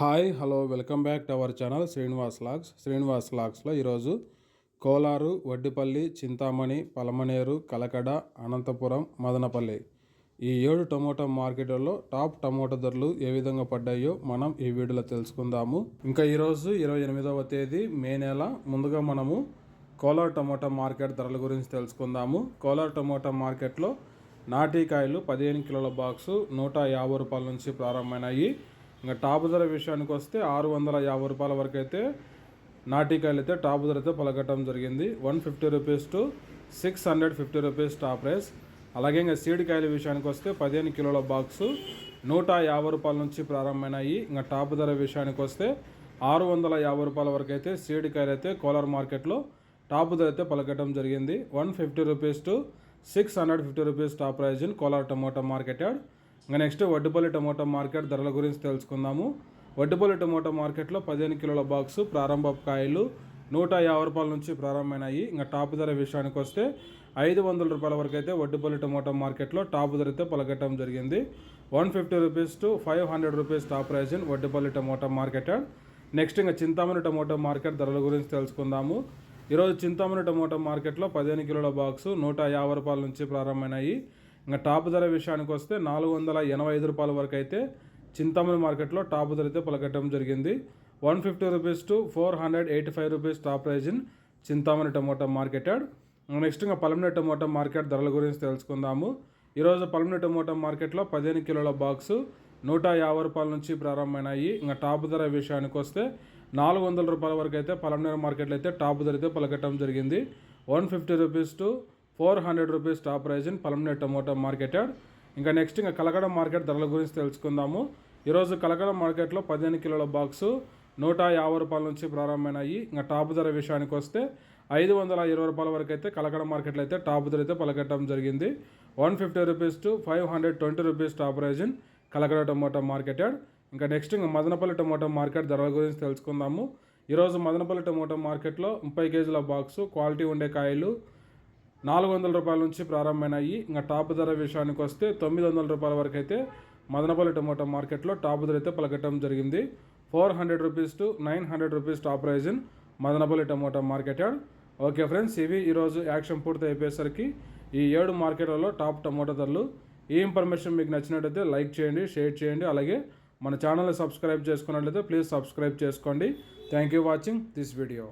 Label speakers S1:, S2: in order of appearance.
S1: Hi hello welcome back to our channel Srinivas logs. Srinivas లాగ్స్లో ఈరోజు కోలారు వడ్డిపల్లి చింతామణి పలమనేరు కలకడ అనంతపురం మదనపల్లి ఈ ఏడు tomato మార్కెట్లలో టాప్ టమోటా ధరలు ఏ విధంగా పడ్డాయో మనం ఈ వీడియోలో తెలుసుకుందాము. ఇంకా ఈరోజు ఇరవై ఎనిమిదవ తేదీ మే నెల. ముందుగా మనము కోలార్ టమోటా మార్కెట్ ధరల గురించి తెలుసుకుందాము. కోలార్ టమోటా మార్కెట్లో నాటికాయలు పదిహేను కిలోల బాక్సు నూట యాభై రూపాయల నుంచి ప్రారంభమైనాయి. ఇంకా టాప్ ధర విషయానికి వస్తే ఆరు వందల యాభై రూపాయల వరకు అయితే నాటికాయలు అయితే టాప్ ధర అయితే పలకటం జరిగింది. One fifty rupees to six hundred fifty rupees top price. అలాగే ఇంకా సీడ్ కాయల విషయానికి వస్తే పదిహేను కిలోల బాక్సు నూట యాభై రూపాయల నుంచి ప్రారంభమైనాయి. ఇంకా టాప్ ధర విషయానికి వస్తే ఆరు వందల యాభై రూపాయల వరకు అయితే సీడ్ కాయలు అయితే కోలార్ మార్కెట్లో టాప్ ధర అయితే పలకటం జరిగింది. One fifty rupees to six hundred fifty rupees top price in Kolar tomato market yard ఇంకా నెక్స్ట్ వడ్డుపల్లి టమోటా మార్కెట్ ధరల గురించి తెలుసుకుందాము. వడ్డుపల్లి టమోటా మార్కెట్లో పదిహేను కిలోల బాక్సు ప్రారంభ కాయలు నూట యాభై రూపాయల నుంచి ప్రారంభమైనాయి. ఇంకా టాప్ ధర విషయానికి వస్తే ఐదు వందల రూపాయల వరకు అయితే వడ్డుపల్లి టమోటా మార్కెట్లో టాప్ ధర అయితే పలకట్టడం జరిగింది. One fifty rupees to five hundred rupees top price in Vaddupalli tomato market. Next ఇంకా చింతామణి టమోటా మార్కెట్ ధరల గురించి తెలుసుకుందాము. ఈరోజు చింతామణి టమోటా మార్కెట్లో పదిహేను కిలోల బాక్సు నూట యాభై రూపాయల నుంచి ప్రారంభమైనాయి. ఇంకా టాప్ ధర విషయానికి వస్తే నాలుగు వందల ఎనభై ఐదు రూపాయల వరకు అయితే చింతామణి మార్కెట్లో టాప్ ధర అయితే పలకట్టడం జరిగింది. One fifty rupees to four hundred eighty five rupees top price in Chintamani tomato market yard. Next ఇంకా పలమనే టమోటా మార్కెట్ ధరల గురించి తెలుసుకుందాము. ఈరోజు పలమనే టమోటా మార్కెట్లో పదిహేను కిలోల బాక్సు నూట యాభై రూపాయల నుంచి ప్రారంభమైనాయి. ఇంకా టాప్ ధర విషయానికి వస్తే నాలుగు వందల రూపాయల వరకు అయితే పలమనేరు మార్కెట్లో అయితే టాప్ ధర అయితే పలకట్టడం జరిగింది. One fifty rupees to four hundred rupees top price in Palamaner tomato market yard. ఇంకా నెక్స్ట్ ఇంకా కలకడ మార్కెట్ ధరల గురించి తెలుసుకుందాము. ఈరోజు కలకడ మార్కెట్లో పదిహేను కిలోల బాక్సు నూట యాభై రూపాయల నుంచి ప్రారంభమైనాయి. ఇంకా టాప్ ధర విషయానికి వస్తే ఐదు వందల ఇరవై రూపాయల వరకు అయితే కలకడ మార్కెట్లో అయితే టాప్ ధర అయితే పలకట్టడం జరిగింది. One fifty rupees to five hundred twenty rupees top price in Kalakada tomato market yard. ఇంకా నెక్స్ట్ ఇంకా మదనపల్లి టమోటా మార్కెట్ ధరల గురించి తెలుసుకుందాము. ఈరోజు మదనపల్లి టమోటా మార్కెట్లో ముప్పై కేజీల బాక్సు క్వాలిటీ ఉండే కాయలు నాలుగు వందల రూపాయల నుంచి ప్రారంభమైనాయి. ఇంకా టాప్ ధర విషయానికి వస్తే తొమ్మిది వందల రూపాయల వరకు అయితే మదనపల్లి టమోటా మార్కెట్లో టాప్ ధర అయితే పలకటం జరిగింది. Four hundred rupees to nine hundred rupees top price in Madanapalle tomato market yard okay friends ఇవి ఈరోజు యాక్షన్ పూర్తి అయిపోయేసరికి ఈ ఏడు మార్కెట్లలో టాప్ టమోటా ధరలు. ఈ ఇన్ఫర్మేషన్ మీకు నచ్చినట్టయితే లైక్ చేయండి షేర్ చేయండి. అలాగే మన ఛానల్ని సబ్స్క్రైబ్ చేసుకున్నట్లయితే ప్లీజ్ సబ్స్క్రైబ్ చేసుకోండి. Thank you watching this video.